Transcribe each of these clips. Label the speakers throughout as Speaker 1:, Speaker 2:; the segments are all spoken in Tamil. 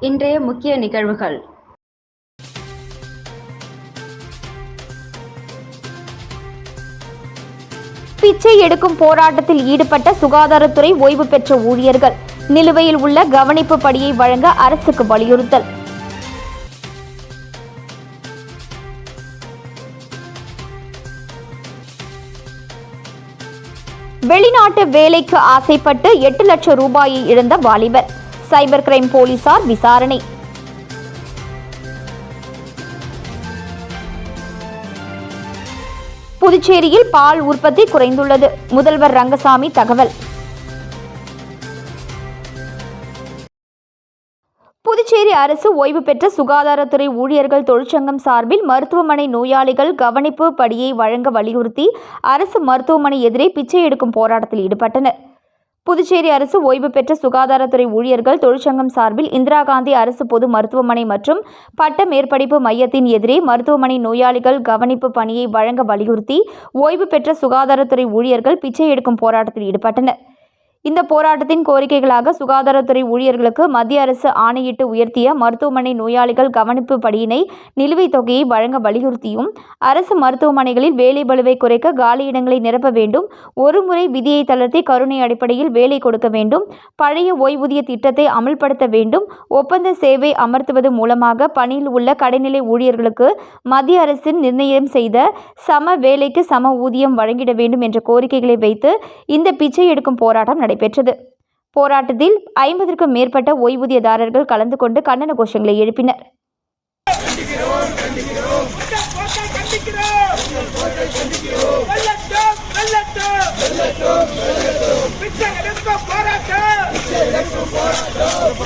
Speaker 1: இன்றைய முக்கிய நிகழ்வுகள்.
Speaker 2: பிச்சை எடுக்கும் போராட்டத்தில் ஈடுபட்ட சுகாதாரத்துறை ஓய்வு பெற்ற ஊழியர்கள். நிலுவையில் உள்ள கவனிப்பு படியை வழங்க அரசுக்கு வலியுறுத்தல். வெளிநாட்டு வேலைக்கு ஆசைப்பட்டு எட்டு லட்சம் ரூபாயை இழந்த வாலிபர். சைபர் கிரைம் போலீசார் விசாரணை. புதுச்சேரியில் பால் உற்பத்தி குறைந்துள்ளது. முதல்வர் ரங்கசாமி தகவல். புதுச்சேரி அரசு ஓய்வு பெற்ற சுகாதாரத்துறை ஊழியர்கள் தொழிற்சங்கம் சார்பில் மருத்துவமனை நோயாளிகள் கவனிப்பு படியை வழங்க வலியுறுத்தி அரசு மருத்துவமனை எதிரே பிச்சை எடுக்கும் போராட்டத்தில் ஈடுபட்டனர். புதுச்சேரி அரசு ஓய்வு பெற்ற சுகாதாரத்துறை ஊழியர்கள் தொழிற்சங்கம் சார்பில் இந்திரா காந்தி அரசு பொது மருத்துவமனை மற்றும் பட்ட மேற்படிப்பு மையத்தின் எதிரே மருத்துவமனை நோயாளிகள் கவனிப்பு பணியை வழங்க வலியுறுத்தி ஓய்வு பெற்ற சுகாதாரத்துறை ஊழியர்கள் பிச்சை எடுக்கும் போராட்டத்தில் ஈடுபட்டனர். இந்த போராட்டத்தின் கோரிக்கைகளாக சுகாதாரத்துறை ஊழியர்களுக்கு மத்திய அரசு ஆணையிட்டு உயர்த்திய மருத்துவமனை நோயாளிகள் கவனிப்பு படியினை நிலுவைத் தொகையை வழங்க வலியுறுத்தியும் அரசு மருத்துவமனைகளில் வேலை பளுவை குறைக்க காலியிடங்களை நிரப்ப வேண்டும் ஒருமுறை விதியை தளர்த்தி கருணை அடிப்படையில் வேலை கொடுக்க வேண்டும் பழைய ஓய்வூதிய திட்டத்தை அமல்படுத்த வேண்டும் ஒப்பந்த சேவை அமர்த்துவது மூலமாக பணியில் உள்ள கடைநிலை ஊழியர்களுக்கு மத்திய அரசின் நிர்ணயம் செய்த சம வேலைக்கு சம ஊதியம் வழங்கிட வேண்டும் என்ற கோரிக்கைகளை வைத்து இந்த பிச்சை எடுக்கும் போராட்டம் நடைபெற்றது. போராட்டத்தில் ஐம்பதற்கும் மேற்பட்ட ஓய்வூதியதாரர்கள் கலந்து கொண்டு கண்டன கோஷங்களை எழுப்பினர்
Speaker 3: போராட்டம்.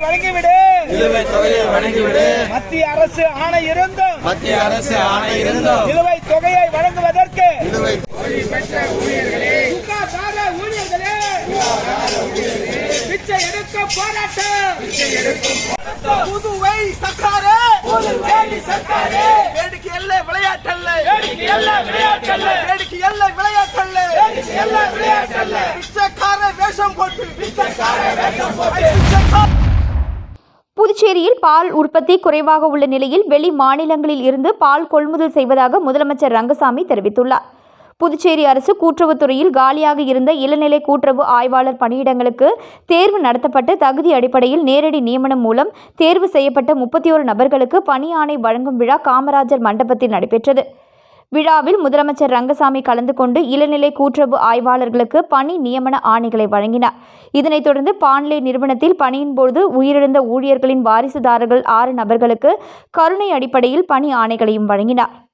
Speaker 3: வழங்கிவிடு
Speaker 4: நிலுவைத் தொகையை வழங்கிவிடு
Speaker 3: மத்திய அரசு ஆணை இருந்தும்
Speaker 4: மத்திய அரசு ஆணை இருந்தும்
Speaker 3: நிலுவைத் பிச்சை போராட்டம் புதுவை சர்க்காரே. புதுச்சேரி சர்க்காரே. வேடிக்கை எல்லை விளையாட்டல்ல. வேடிக்கை எல்லை விளையாட்டல்ல. வேடிக்கை எல்லை விளையாட்டல்ல. வேடிக்கை எல்லை விளையாட்டல்ல. பிச்சைக்கார வேஷம் போட்டு. பிச்சைக்கார வேஷம் போட்டு.
Speaker 2: புதுச்சேரியில் பால் உற்பத்தி குறைவாக உள்ள நிலையில் வெளி மாநிலங்களில் இருந்து பால் கொள்முதல் செய்வதாக முதலமைச்சர் ரங்கசாமி தெரிவித்துள்ளார். புதுச்சேரி அரசு கூட்டுறவுத்துறையில் காலியாக இருந்த இளநிலை கூட்டுறவு ஆய்வாளர் பணியிடங்களுக்கு தேர்வு நடத்தப்பட்டு தகுதி அடிப்படையில் நேரடி நியமனம் மூலம் தேர்வு செய்யப்பட்ட முப்பத்தி ஒரு நபர்களுக்கு பணி ஆணை வழங்கும் விழா காமராஜர் மண்டபத்தில் நடைபெற்றது. விழாவில் முதலமைச்சர் ரங்கசாமி கலந்து கொண்டு இளநிலை கூட்டுறவு ஆய்வாளர்களுக்கு பணி நியமன ஆணைகளை வழங்கினார். இதனைத் தொடர்ந்து பான்லே நிறுவனத்தில் பணியின் போது உயிரிழந்த ஊழியர்களின் வாரிசுதாரர்கள் ஆறு நபர்களுக்கு கருணை அடிப்படையில் பணி ஆணைகளையும் வழங்கினார்.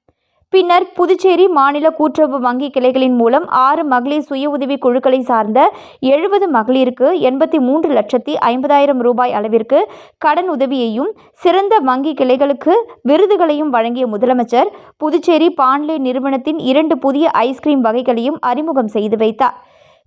Speaker 2: பின்னர் புதுச்சேரி மாநில கூட்டுறவு வங்கி கிளைகளின் மூலம் ஆறு மகளிர் சுய உதவி குழுக்களை சார்ந்த எழுபது மகளிருக்கு எண்பத்தி மூன்று லட்சத்தி ஐம்பதாயிரம் ரூபாய் அளவிற்கு கடன் உதவியையும் சிறந்த வங்கி கிளைகளுக்கு விருதுகளையும் வழங்கிய முதலமைச்சர் புதுச்சேரி பான்லே நிறுவனத்தின் இரண்டு புதிய ஐஸ்கிரீம் வகைகளையும் அறிமுகம் செய்து வைத்தார்.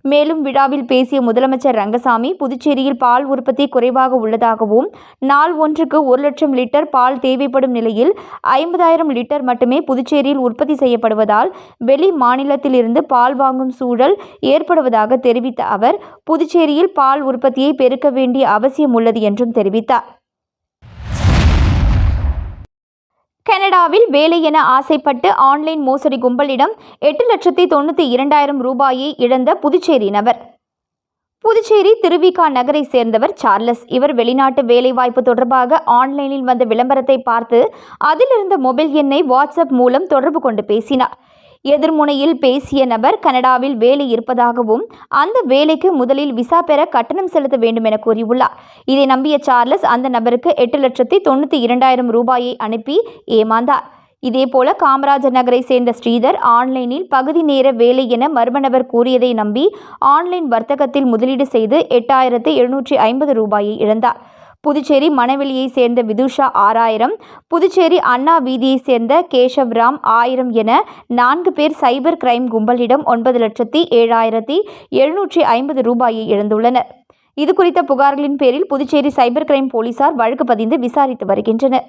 Speaker 2: மேலும் விழாவில் பேசிய முதலமைச்சர் ரங்கசாமி புதுச்சேரியில் பால் உற்பத்தி குறைவாக உள்ளதாகவும் நாள் ஒன்றுக்கு ஒரு லட்சம் லிட்டர் பால் தேவைப்படும் நிலையில் ஐம்பதாயிரம் லிட்டர் மட்டுமே புதுச்சேரியில் உற்பத்தி செய்யப்படுவதால் வெளி மாநிலத்திலிருந்து பால் வாங்கும் சூழல் ஏற்படுவதாக தெரிவித்த அவர் புதுச்சேரியில் பால் உற்பத்தியை பெருக்க வேண்டிய அவசியம் உள்ளது என்றும் தெரிவித்தார். கனடாவில் வேலை என ஆசைப்பட்டு ஆன்லைன் மோசடி கும்பலிடம் எட்டு லட்சத்தி தொண்ணூற்றி இரண்டாயிரம் ரூபாயை இழந்த புதுச்சேரி நபர். புதுச்சேரி திருவிகா நகரை சேர்ந்தவர் சார்லஸ். இவர் வெளிநாட்டு வேலைவாய்ப்பு தொடர்பாக ஆன்லைனில் வந்த விளம்பரத்தை பார்த்து அதிலிருந்த மொபைல் எண்ணை வாட்ஸ்அப் மூலம் தொடர்பு கொண்டு பேசினார். எதிர்முனையில் பேசிய நபர் கனடாவில் வேலை இருப்பதாகவும் அந்த வேலைக்கு முதலில் விசா பெற கட்டணம் செலுத்த வேண்டும் என கூறியுள்ளார். இதை நம்பிய சார்லஸ் அந்த நபருக்கு எட்டு லட்சத்தி தொண்ணூற்றி இரண்டாயிரம் ரூபாயை அனுப்பி ஏமாந்தார். இதேபோல காமராஜர் நகரை சேர்ந்த ஸ்ரீதர் ஆன்லைனில் பகுதி நேர வேலை என மர்ம நபர் கூறியதை நம்பி ஆன்லைன் வர்த்தகத்தில் முதலீடு செய்து எட்டாயிரத்து எழுநூற்றி ஐம்பது ரூபாயை இழந்தார். புதுச்சேரி மணவெளியை சேர்ந்த விதுஷா ஆறாயிரம் புதுச்சேரி அண்ணா வீதியை சேர்ந்த கேசவ்ராம் ஆயிரம் என நான்கு பேர் சைபர் கிரைம் கும்பலிடம் ஒன்பது லட்சத்தி ஏழாயிரத்தி எழுநூற்றி ஐம்பது ரூபாயை இழந்துள்ளனர். இது குறித்த புகார்களின் பேரில் புதுச்சேரி சைபர் கிரைம் போலீசார் வழக்கு பதிந்து விசாரித்து வருகின்றனர்.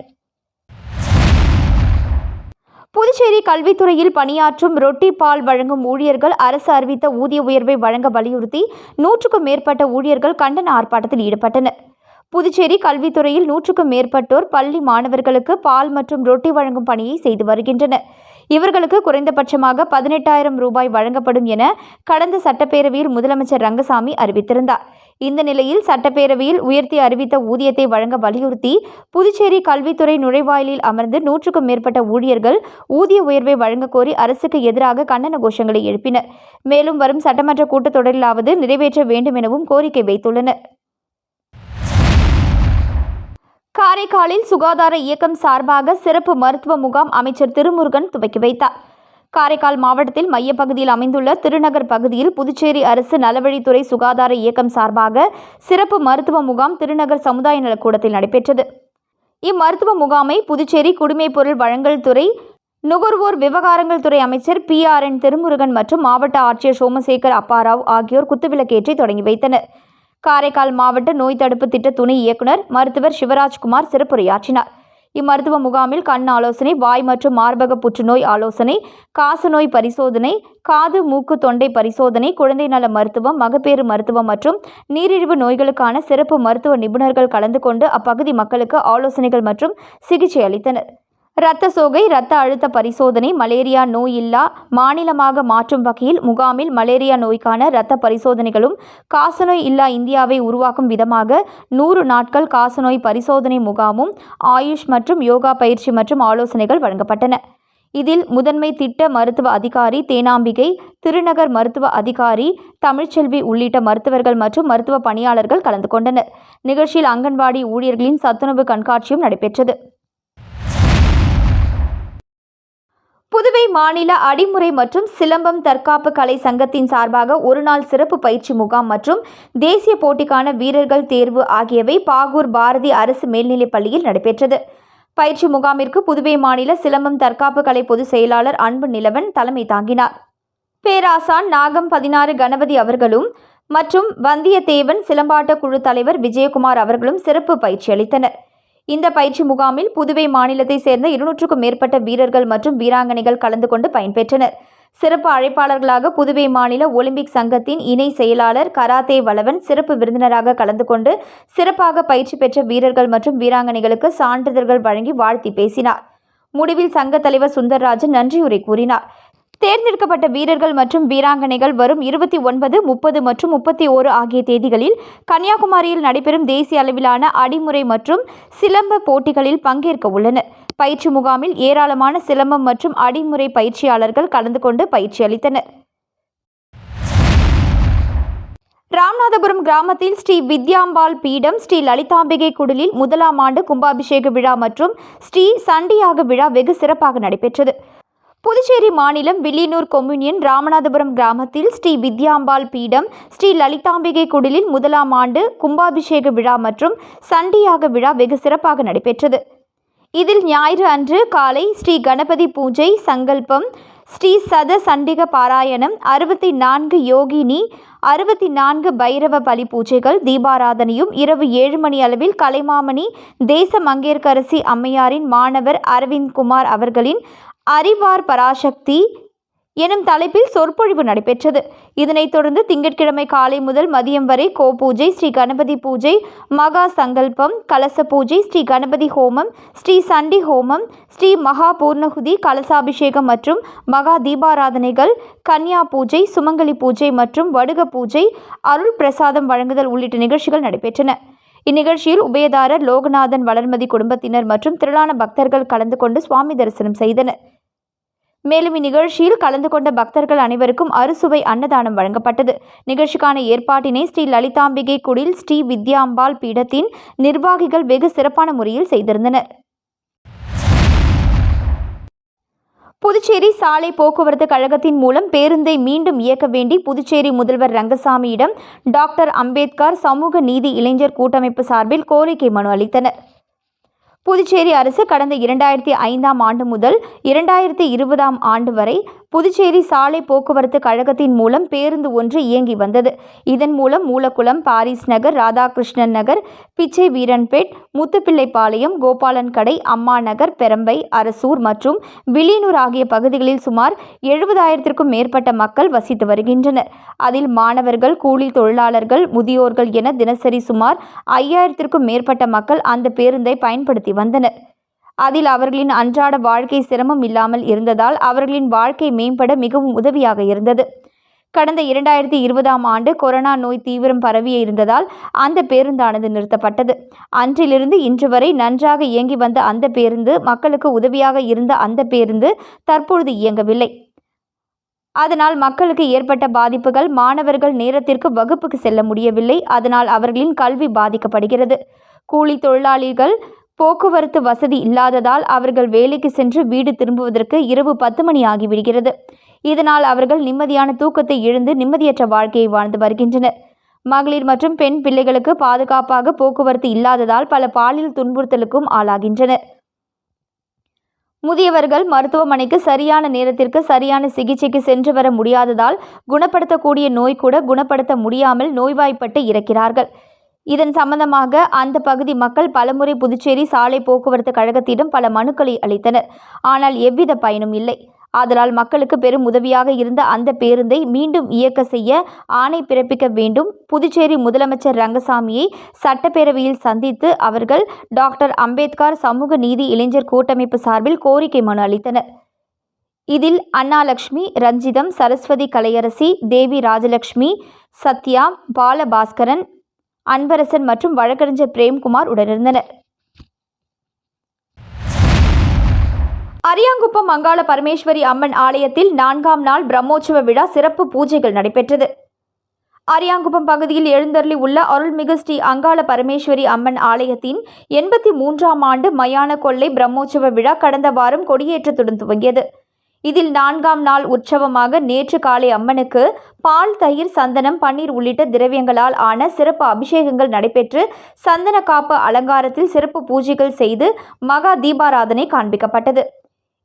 Speaker 2: புதுச்சேரி கல்வித்துறையில் பணியாற்றும் ரொட்டி பால் வழங்கும் ஊழியர்கள் அரசு அறிவித்த ஊதிய உயர்வை வழங்க வலியுறுத்தி நூற்றுக்கும் மேற்பட்ட ஊழியர்கள் கண்டன ஆர்ப்பாட்டத்தில் ஈடுபட்டனர். புதுச்சேரி கல்வித்துறையில் நூற்றுக்கும் மேற்பட்டோர் பள்ளி மாணவர்களுக்கு பால் மற்றும் ரொட்டி வழங்கும் பணியை செய்து வருகின்றனர். இவர்களுக்கு குறைந்தபட்சமாக பதினெட்டாயிரம் ரூபாய் வழங்கப்படும் என கடந்த சட்டப்பேரவையில் முதலமைச்சர் ரங்கசாமி அறிவித்திருந்தார். இந்த நிலையில் சட்டப்பேரவையில் உயர்த்தி அறிவித்த ஊதியத்தை வழங்க வலியுறுத்தி புதுச்சேரி கல்வித்துறை நுழைவாயிலில் அமர்ந்து நூற்றுக்கும் மேற்பட்ட ஊழியர்கள் ஊதிய உயர்வை வழங்கக்கோரி அரசுக்கு எதிராக கண்டன கோஷங்களை எழுப்பினர். மேலும் வரும் சட்டமன்ற கூட்டத்தொடரிலாவது நிறைவேற்ற வேண்டும் எனவும் கோரிக்கை வைத்துள்ளனர். காரைக்காலில் சுகாதார இயக்கம் சார்பாக சிறப்பு மருத்துவ முகாம் அமைச்சர் திருமுருகன் துவக்கி வைத்தார். காரைக்கால் மாவட்டத்தில் மையப்பகுதியில் அமைந்துள்ள திருநகர் பகுதியில் புதுச்சேரி அரசு நலவழித்துறை சுகாதார இயக்கம் சார்பாக சிறப்பு மருத்துவ முகாம் திருநகர் சமுதாய நலக்கூடத்தில் நடைபெற்றது. இம்மருத்துவ முகாமை புதுச்சேரி குடிமைப் பொருள் வழங்கல் துறை நுகர்வோர் விவகாரங்கள் துறை அமைச்சர் பி ஆர் என் திருமுருகன் மற்றும் மாவட்ட ஆட்சியர் சோமசேகர் அப்பாராவ் ஆகியோர் குத்துவிளக்கேற்றி தொடங்கி வைத்தனர். காரைக்கால் மாவட்ட நோய் தடுப்பு திட்ட துணை இயக்குனர் மருத்துவர் சிவராஜ்குமார் சிறப்புரையாற்றினார். இம்மருத்துவ முகாமில் கண் ஆலோசனை வாய் மற்றும் மார்பக புற்றுநோய் ஆலோசனை காசநோய் பரிசோதனை காது மூக்கு தொண்டை பரிசோதனை குழந்தை நல மருத்துவம் மகப்பேறு மருத்துவம் மற்றும் நீரிழிவு நோய்களுக்கான சிறப்பு மருத்துவ நிபுணர்கள் கலந்து கொண்டு அப்பகுதி மக்களுக்கு ஆலோசனைகள் மற்றும் சிகிச்சை அளித்தனர். இரத்த சோகை இரத்த அழுத்த பரிசோதனை மலேரியா நோய் இல்லா மாநிலமாக மாற்றும் வகையில் முகாமில் மலேரியா நோய்க்கான இரத்த பரிசோதனைகளும் காசநோய் இல்லா இந்தியாவை உருவாக்கும் விதமாக நூறு நாட்கள் காசநோய் பரிசோதனை முகாமும் ஆயுஷ் மற்றும் யோகா பயிற்சி மற்றும் ஆலோசனைகள் வழங்கப்பட்டன. இதில் முதன்மை திட்ட மருத்துவ அதிகாரி தேனாம்பிகை திருநகர் மருத்துவ அதிகாரி தமிழ்ச்செல்வி உள்ளிட்ட மருத்துவர்கள் மற்றும் மருத்துவ பணியாளர்கள் கலந்து கொண்டனர். நிகழ்ச்சியில் அங்கன்வாடி ஊழியர்களின் சத்துணவு கண்காட்சியும் நடைபெற்றது. புதுவை மாநில அடிமுறை மற்றும் சிலம்பம் தற்காப்பு கலை சங்கத்தின் சார்பாக ஒருநாள் சிறப்பு பயிற்சி முகாம் மற்றும் தேசிய போட்டிக்கான வீரர்கள் தேர்வு ஆகியவை பாகூர் பாரதி அரசு மேல்நிலைப் பள்ளியில் நடைபெற்றது. பயிற்சி முகாமிற்கு புதுவை மாநில சிலம்பம் தற்காப்பு கலை பொதுச் செயலாளர் அன்பு நிலவன் தலைமை தாங்கினார். பேராசான் நாகம் பதினாறு கணபதி அவர்களும் மற்றும் வந்தியத்தேவன் சிலம்பாட்ட குழு தலைவர் விஜயகுமார் அவர்களும் சிறப்பு பயிற்சி அளித்தனர். இந்த பயிற்சி முகாமில் புதுவை மாநிலத்தை சேர்ந்த இருநூற்றுக்கும் மேற்பட்ட வீரர்கள் மற்றும் வீராங்கனைகள் கலந்து கொண்டு பயன்பெற்றனர். சிறப்பு அழைப்பாளர்களாக புதுவை மாநில ஒலிம்பிக் சங்கத்தின் இணை செயலாளர் கராத்தே வளவன் சிறப்பு விருந்தினராக கலந்து கொண்டு சிறப்பாக பயிற்சி பெற்ற வீரர்கள் மற்றும் வீராங்கனைகளுக்கு சான்றிதழ்கள் வழங்கி வாழ்த்தி பேசினார். முடிவில் சங்க தலைவர் சுந்தர்ராஜன் நன்றியுரை கூறினார். தேர்ந்தெடுக்கப்பட்ட வீரர்கள் மற்றும் வீராங்கனைகள் வரும் இருபத்தி ஒன்பது முப்பது மற்றும் முப்பத்தி ஓரு ஆகிய தேதிகளில் கன்னியாகுமரியில் நடைபெறும் தேசிய அளவிலான அடிமுறை மற்றும் சிலம்ப போட்டிகளில் பங்கேற்க உள்ளனர். பயிற்சி முகாமில் ஏராளமான சிலம்பம் மற்றும் அடிமுறை பயிற்சியாளர்கள் கலந்து கொண்டு பயிற்சி அளித்தனர். ராமநாதபுரம் கிராமத்தில் ஸ்ரீ வித்யாம்பாள் பீடம் ஸ்ரீ லலிதாம்பிகை குடிலில் முதலாம் ஆண்டு கும்பாபிஷேக விழா மற்றும் ஸ்ரீ சண்டியாக விழா வெகு சிறப்பாக நடைபெற்றது. புதுச்சேரி மாநிலம் வில்லியனூர் கொம்யூனியன் ராமநாதபுரம் கிராமத்தில் ஸ்ரீ வித்யாம்பாள் பீடம் ஸ்ரீ லலிதாம்பிகை குடிலில் முதலாம் ஆண்டு கும்பாபிஷேக விழா மற்றும் சண்டியாக விழா வெகு சிறப்பாக நடைபெற்றது. இதில் ஞாயிறு அன்று காலை ஸ்ரீ கணபதி பூஜை சங்கல்பம் ஸ்ரீ சத சண்டிக பாராயணம் அறுபத்தி நான்கு யோகினி அறுபத்தி நான்கு பைரவ பலி பூஜைகள் தீபாராதனையும் இரவு ஏழு மணி அளவில் கலைமாமணி தேச மங்கேற்கரசி அம்மையாரின் மாணவர் அரவிந்த் குமார் அவர்களின் அறிவார் பராசக்தி எனும் தலைப்பில் சொற்பொழிவு நடைபெற்றது. இதனைத் தொடர்ந்து திங்கட்கிழமை காலை முதல் மதியம் வரை கோ பூஜை ஸ்ரீ கணபதி பூஜை மகா சங்கல்பம் கலச பூஜை ஸ்ரீ கணபதி ஹோமம் ஸ்ரீ சண்டி ஹோமம் ஸ்ரீ மகா பூர்ணகுதி கலசாபிஷேகம் மற்றும் மகா தீபாராதனைகள் கன்யா பூஜை சுமங்கலி பூஜை மற்றும் வடுக பூஜை அருள் பிரசாதம் வழங்குதல் உள்ளிட்ட நிகழ்ச்சிகள் நடைபெற்றன. இந்நிகழ்ச்சியில் உபயதாரர் லோகநாதன் வளர்மதி குடும்பத்தினர் மற்றும் திரளான பக்தர்கள் கலந்து கொண்டு சுவாமி தரிசனம் செய்தனர். மேலும் இந்நிகழ்ச்சியில் கலந்து கொண்ட பக்தர்கள் அனைவருக்கும் அறுசுவை அன்னதானம் வழங்கப்பட்டது. நிகழ்ச்சிக்கான ஏற்பாட்டினை ஸ்ரீ லலிதாம்பிகை குடில் ஸ்ரீ வித்யாம்பாள் பீடத்தின் நிர்வாகிகள் வெகு சிறப்பான முறையில் செய்திருந்தனர். புதுச்சேரி சாலை போக்குவரத்து கழகத்தின் மூலம் பேருந்தை மீண்டும் இயக்க வேண்டி புதுச்சேரி முதல்வர் ரங்கசாமியிடம் டாக்டர் அம்பேத்கர் சமூக நீதி இளைஞர் கூட்டமைப்பு சார்பில் கோரிக்கை மனு அளித்தனர். புதுச்சேரி அரசு கடந்த இரண்டாயிரத்தி ஐந்தாம் ஆண்டு முதல் இரண்டாயிரத்தி இருபதாம் ஆண்டு வரை புதுச்சேரி சாலை போக்குவரத்து கழகத்தின் மூலம் பேருந்து ஒன்று இயங்கி வந்தது. இதன் மூலம் மூலக்குளம் பாரிஸ் நகர் ராதாகிருஷ்ணன் நகர் பிச்சை வீரன்பேட் முத்துப்பிள்ளைப்பாளையம் கோபாலன் கடை அம்மா நகர் பெரம்பை அரசூர் மற்றும் வில்லியனூர் ஆகிய பகுதிகளில் சுமார் எழுபதாயிரத்திற்கும் மேற்பட்ட மக்கள் வசித்து வருகின்றனர். அதில் மாணவர்கள் கூலி தொழிலாளர்கள் முதியோர்கள் என தினசரி சுமார் ஐயாயிரத்திற்கும் மேற்பட்ட மக்கள் அந்த பேருந்தை பயன்படுத்தி வந்தனர். அதில் அவர்களின் அன்றாட வாழ்க்கை சிரமம் இல்லாமல் இருந்ததால் அவர்களின் வாழ்க்கை மேம்பட மிகவும் உதவியாக இருந்தது. கடந்த இரண்டாயிரத்தி இருபதாம் ஆண்டு கொரோனா நோய் தீவிரம் பரவிய இருந்ததால் அந்த பேருந்தானது நிறுத்தப்பட்டது. அன்றிலிருந்து இன்று வரை நன்றாக இயங்கி வந்த அந்த பேருந்து மக்களுக்கு உதவியாக இருந்த அந்த பேருந்து தற்பொழுது இயங்கவில்லை. அதனால் மக்களுக்கு ஏற்பட்ட பாதிப்புகள் மாணவர்கள் நேரத்திற்கு வகுப்புக்கு செல்ல முடியவில்லை. அதனால் அவர்களின் கல்வி பாதிக்கப்படுகிறது. கூலி தொழிலாளிகள் போக்குவரத்து வசதி இல்லாததால் அவர்கள் வேலைக்கு சென்று வீடு திரும்புவதற்கு இரவு பத்து மணி ஆகிவிடுகிறது. இதனால் அவர்கள் நிம்மதியான தூக்கத்தை இழந்து நிம்மதியற்ற வாழ்க்கையை வாழ்ந்து வருகின்றனர். மகளிர் மற்றும் பெண் பிள்ளைகளுக்கு பாதுகாப்பாக போக்குவரத்து இல்லாததால் பல பாலியல் துன்புறுத்தலுக்கும் ஆளாகின்றனர். முதியவர்கள் மருத்துவமனைக்கு சரியான நேரத்திற்கு சரியான சிகிச்சைக்கு சென்று வர முடியாததால் குணப்படுத்தக்கூடிய நோய் கூட குணப்படுத்த முடியாமல் நோய்வாய்ப்பட்டு இறக்கிறார்கள். இதன் சம்பந்தமாக அந்த பகுதி மக்கள் பலமுறை புதுச்சேரி சாலை போக்குவரத்து கழகத்திடம் பல மனுக்களை அளித்தனர். ஆனால் எவ்வித பயனும் இல்லை. ஆதலால் மக்களுக்கு பெரும் உதவியாக இருந்த அந்த பேருந்தை மீண்டும் இயக்க செய்ய ஆணை பிறப்பிக்க வேண்டும். புதுச்சேரி முதலமைச்சர் ரங்கசாமியை சட்டப்பேரவையில் சந்தித்து அவர்கள் டாக்டர் அம்பேத்கர் சமூக நீதி இளைஞர் கூட்டமைப்பு சார்பில் கோரிக்கை மனு அளித்தனர். இதில் அண்ணாலட்சுமி ரஞ்சிதம் சரஸ்வதி கலையரசி தேவி ராஜலட்சுமி சத்யா பாலபாஸ்கரன் அன்பரசன் மற்றும் வழக்கறிஞர் பிரேம்குமார் உடனிருந்தனர். அரியாங்குப்பம் மங்காள பரமேஸ்வரி அம்மன் ஆலயத்தில் நான்காம் நாள் பிரம்மோற்சவ விழா சிறப்பு பூஜைகள் நடைபெற்றது. அரியாங்குப்பம் பகுதியில் எழுந்தருளி உள்ள அருள்மிகு ஸ்ரீ அங்காள பரமேஸ்வரி அம்மன் ஆலயத்தின் எண்பத்தி மூன்றாம் ஆண்டு மயான கொள்ளை பிரம்மோற்சவ விழா கடந்த வாரம் கொடியேற்றத்துடன் துவங்கியது. இதில் நான்காம் நாள் உற்சவமாக நேற்று காலை அம்மனுக்கு பால் தயிர் சந்தனம் பன்னீர் உள்ளிட்ட திரவியங்களால் ஆன சிறப்பு அபிஷேகங்கள் நடைபெற்று சந்தன காப்பு அலங்காரத்தில் சிறப்பு பூஜைகள் செய்து மகா தீபாராதனை காண்பிக்கப்பட்டது.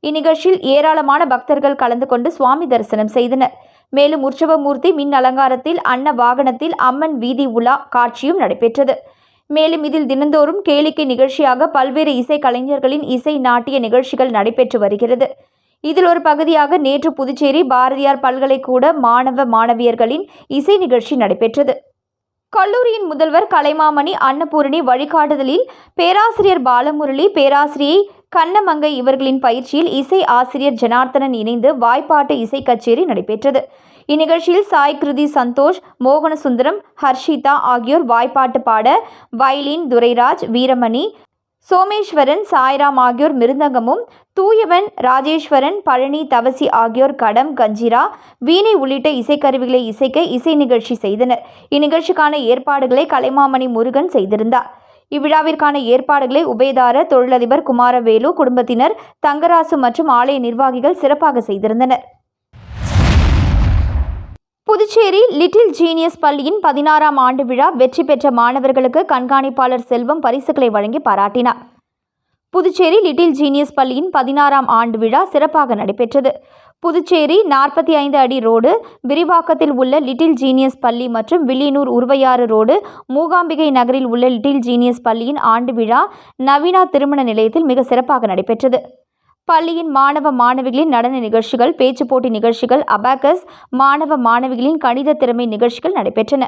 Speaker 2: இந்நிகழ்ச்சியில் ஏராளமான பக்தர்கள் கலந்து கொண்டு சுவாமி தரிசனம் செய்தனர். மேலும் உற்சவமூர்த்தி மின் அலங்காரத்தில் அன்ன வாகனத்தில் அம்மன் வீதி உலா காட்சியும் நடைபெற்றது. மேலும் இதில் தினந்தோறும் கேளிக்கை நிகழ்ச்சியாக பல்வேறு இசை கலைஞர்களின் இசை நாட்டிய நிகழ்ச்சிகள் நடைபெற்று வருகிறது. இதில் ஒரு பகுதியாக நேற்று புதுச்சேரி பாரதியார் பல்கலைக்கூட மாணவ மாணவியர்களின் இசை நிகழ்ச்சி நடைபெற்றது. கல்லூரியின் முதல்வர் கலைமாமணி அன்னபூரணி வழிகாட்டுதலில் பேராசிரியர் பாலமுரளி பேராசிரியை கண்ணமங்கை இவர்களின் பயிற்சியில் இசை ஆசிரியர் ஜனார்த்தனன் இணைந்து வாய்ப்பாட்டு இசை கச்சேரி நடைபெற்றது. இந்நிகழ்ச்சியில் சாய் கிருதி சந்தோஷ் மோகனசுந்தரம் ஹர்ஷிதா ஆகியோர் வாய்ப்பாட்டு பாட வயலின் துரைராஜ் வீரமணி சோமேஸ்வரன் சாய்ராம் ஆகியோர் மிருந்தங்கமும் தூயவன் ராஜேஸ்வரன் பழனி தவசி ஆகியோர் கடம் கஞ்சிரா வீணை உள்ளிட்ட இசைக்கருவிகளை இசைக்க இசை நிகழ்ச்சி செய்தனர். இந்நிகழ்ச்சிக்கான ஏற்பாடுகளை கலைமாமணி முருகன் செய்திருந்தார். இவ்விழாவிற்கான ஏற்பாடுகளை உபயதார தொழிலதிபர் குமாரவேலு குடும்பத்தினர் தங்கராசு மற்றும் ஆலய நிர்வாகிகள் சிறப்பாக செய்திருந்தனர். புதுச்சேரி லிட்டில் ஜீனியஸ் பள்ளியின் பதினாறாம் ஆண்டு விழா வெற்றி பெற்ற மாணவர்களுக்கு கண்காணிப்பாளர் செல்வம் பரிசுகளை வழங்கி பாராட்டினார். புதுச்சேரி லிட்டில் ஜீனியஸ் பள்ளியின் பதினாறாம் ஆண்டு விழா சிறப்பாக நடைபெற்றது. புதுச்சேரி நாற்பத்தி ஐந்து அடி ரோடு விரிவாக்கத்தில் உள்ள லிட்டில் ஜீனியஸ் பள்ளி மற்றும் வில்லியனூர் உருவையாறு ரோடு மூகாம்பிகை நகரில் உள்ள லிட்டில் ஜீனியஸ் பள்ளியின் ஆண்டு விழா நவீனா திருமண நிலையத்தில் மிக சிறப்பாக நடைபெற்றது. பள்ளியின் மாணவ மாணவிகளின் நடன நிகழ்ச்சிகள் பேச்சுப் போட்டி நிகழ்ச்சிகள் அபாக்கஸ் மாணவ மாணவிகளின் கணித திறமை நிகழ்ச்சிகள் நடைபெற்றன.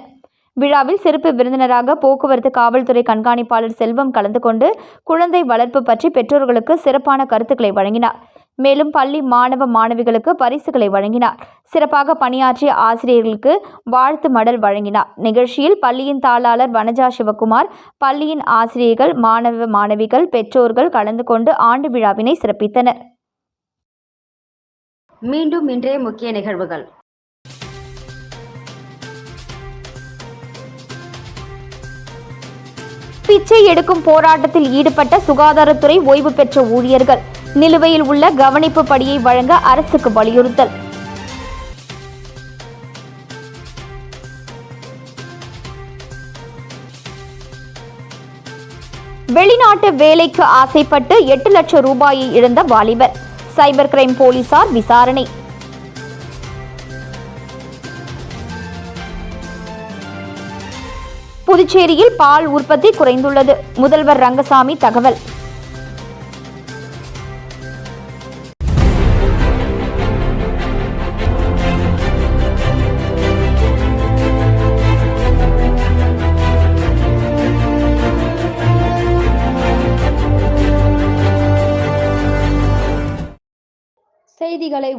Speaker 2: விழாவில் சிறப்பு விருந்தினராக போக்குவரத்து காவல்துறை கண்காணிப்பாளர் செல்வம் கலந்து கொண்டு குழந்தை வளர்ப்பு பற்றி பெற்றோர்களுக்கு சிறப்பான கருத்துக்களை வழங்கினார். மேலும் பள்ளி மாணவ மாணவிகளுக்கு பரிசுகளை வழங்கினார். சிறப்பாக பணியாற்றிய ஆசிரியர்களுக்கு வாழ்த்து மடல் வழங்கினார். நிகழ்ச்சியில் பள்ளியின் தாளாளர் வனஜா சிவகுமார் பள்ளியின் ஆசிரியர்கள் மாணவ மாணவிகள் பெற்றோர்கள் கலந்து கொண்டு ஆண்டு விழாவினை சிறப்பித்தனர்.
Speaker 1: மீண்டும் இன்றைய முக்கிய நிகழ்வுகள்.
Speaker 2: பிச்சை எடுக்கும் போராட்டத்தில் ஈடுபட்ட சுகாதாரத்துறை ஓய்வு பெற்ற ஊழியர்கள். நிலுவையில் உள்ள கவனிப்பு படியை வழங்க அரசுக்கு வலியுறுத்தல். வெளிநாட்டு வேலைக்கு ஆசைப்பட்டு எட்டு லட்சம் ரூபாயை இழந்த வாலிபர். சைபர் கிரைம் போலீசார் விசாரணை. புதுச்சேரியில் பால் உற்பத்தி குறைந்துள்ளது. முதல்வர் ரங்கசாமி தகவல்.